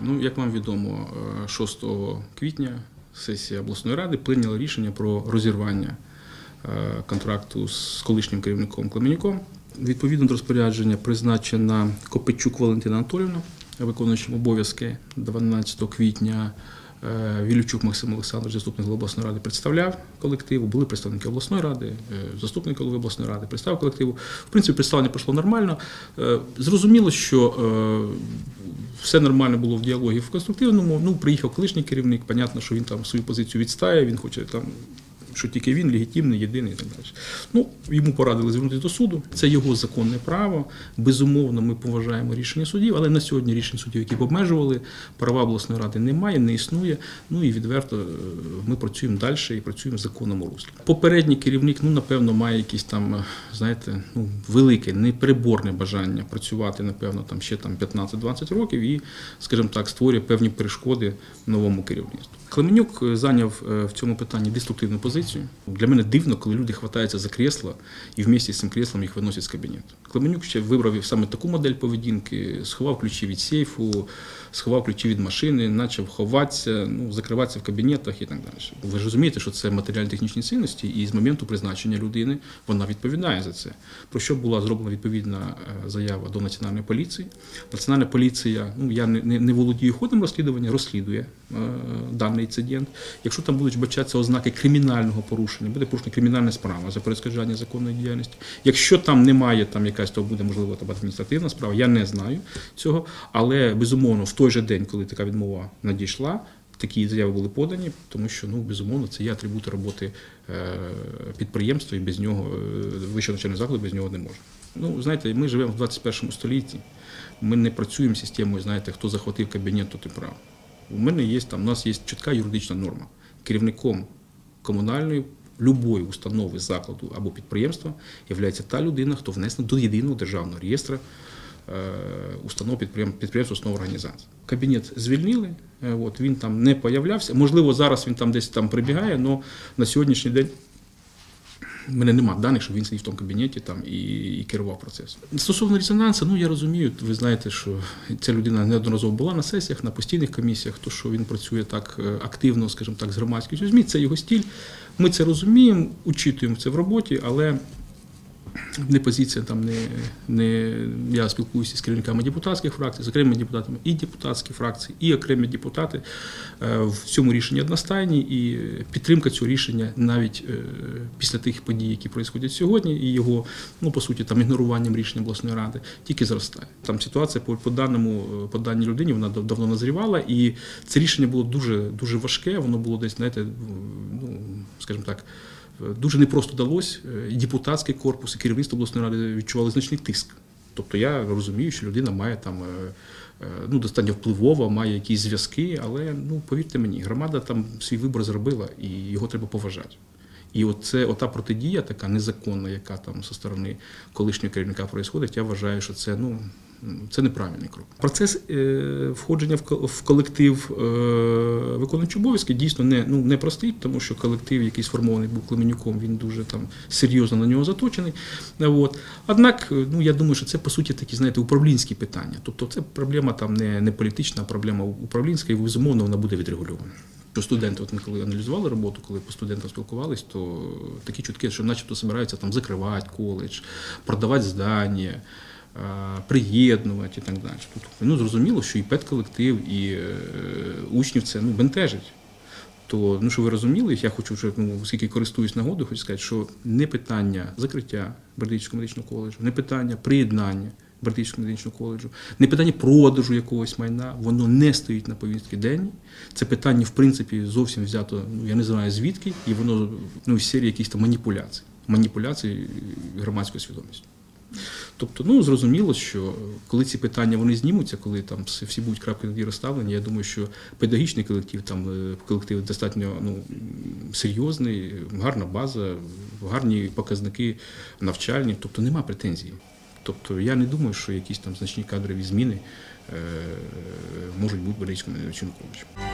Ну, як вам відомо, е, 6 квітня сесія обласної ради прийняла рішення про розірвання е, контракту з колишнім керівником Клеменюком. Відповідно до розпорядження призначена Копичук Валентина Анатолівна, виконуючим обов'язки 12 квітня. Е, Вілючук Максим Олександрович, заступник голови обласної ради, представляв колективу. Були представники обласної ради, е, заступник голови обласної ради, представив колективу. В принципі, представлення пройшло нормально. Е, Зрозуміло, що е, все нормально було в діалогі в конструктивному. Ну, приїхав колишній керівник, понятно, що він там свою позицію відстає, він хоче там. Що тільки він легітимний, єдиний і так далі. Ну, йому порадили звернутися до суду. Це його законне право. Безумовно, ми поважаємо рішення судів, але на сьогодні рішень судів, які б обмежували, права обласної ради немає, не існує. Ну і відверто е, ми працюємо далі і працюємо в законному руслі. Попередній керівник, ну напевно, має якісь там, е, знаєте, ну велике, непереборне бажання працювати, напевно, там ще там 15-20 років і, скажімо так, створює певні перешкоди новому керівництву. Клеменюк е, зайняв в цьому питанні деструктивну позицію. Для мене дивно, коли люди хватаються за кресло і вместе з цим креслом їх виносять з кабінету. Клеменюк ще вибрав саме таку модель поведінки, сховав ключі від сейфу, сховав ключі від машини, почав ховатися, ну, закриватися в кабінетах і так далі. Ви ж розумієте, що це матеріально-технічні цінності, і з моменту призначення людини вона відповідає за це. Про що була зроблена відповідна е, заява до національної поліції. Національна поліція, ну я не, не, не володію ходом розслідування, розслідує е, даний інцидент. Якщо там будуть бачатися ознаки кримінального порушення, буде порушена кримінальна справа за перешкоджання законної діяльності. Якщо там немає там якась, то буде можливо там адміністративна справа. Я не знаю цього, але безумовно в той же день, коли така відмова надійшла. Такі заяви були подані, тому що ну безумовно це є атрибути роботи е, підприємства, і без нього е, вищий навчальний заклад без нього не може. Ну знаєте, ми живемо в 21 столітті. Ми не працюємо системою, знаєте, хто захватив кабінет, то ти прав. У мене є там, у нас є чітка юридична норма. Керівником комунальної любої установи, закладу або підприємства є та людина, хто внесена до єдиного державного реєстру е, установ підприєм- підприємств, установ організацій. Кабінет звільнили, е, от, він там не появлявся. Можливо, зараз він там десь там прибігає, але на сьогоднішній день мене немає даних, що він сидів в тому кабінеті там і, і керував процесом. Стосовно резонансу, ну я розумію, ви знаєте, що ця людина неодноразово була на сесіях, на постійних комісіях, то що він працює так е, активно, скажімо так, з громадськістю ЗМІ, це його стіль. Ми це розуміємо, учитуємо це в роботі, але не позиція там не, не я спілкуюся з керівниками депутатських фракцій, з окремими депутатами і депутатські фракції, і окремі депутати е, в цьому рішенні одностайні, і підтримка цього рішення навіть е, після тих подій, які відбуваються сьогодні, і його, ну по суті, там ігноруванням рішення обласної ради, тільки зростає. Там ситуація по, по даному по даній людині вона дав- давно назрівала, і це рішення було дуже дуже важке. Воно було десь, знаєте, ну скажімо так. Дуже непросто далось. І депутатський корпус, і керівництво обласної ради відчували значний тиск. Тобто я розумію, що людина має там е, е, ну, достатньо впливова, має якісь зв'язки, але ну, повірте мені, громада там свій вибір зробила і його треба поважати. І оце, ота протидія, така незаконна, яка там зі сторони колишнього керівника происходить, я вважаю, що це ну. Це неправильний крок. Процес е, входження в в колектив е, виконуючого обов'язки дійсно не, ну, не простий, тому що колектив, який сформований був Клеменюком, він дуже там серйозно на нього заточений. От. Однак, е, ну я думаю, що це по суті такі, знаєте, управлінські питання. Тобто це проблема там не, не політична, а проблема управлінська, і безумовно вона буде відрегульована. Що студенти, от ми коли аналізували роботу, коли по студентам спілкувались, то такі чутки, що начебто збираються там закривати коледж, продавати здання, приєднувати і так далі. Тут ну, зрозуміло, що і педколектив, і е, учнів це ну, бентежить. То, ну, що ви розуміли, я хочу вже, ну, оскільки користуюсь нагодою, хочу сказати, що не питання закриття Бердичівського медичного коледжу, не питання приєднання Бердичівського медичного коледжу, не питання продажу якогось майна, воно не стоїть на повістці денній. Це питання, в принципі, зовсім взято, ну, я не знаю звідки, і воно ну, із серії якихось там маніпуляцій, маніпуляцій громадською свідомістю. Тобто, ну зрозуміло, що коли ці питання вони знімуться, коли там всі будуть крапки над розставлені, я думаю, що педагогічний колектив, там е, колектив достатньо ну, серйозний, гарна база, гарні показники навчальні, тобто нема претензій. Тобто я не думаю, що якісь там значні кадрові зміни е, можуть бути в медичному коледжі.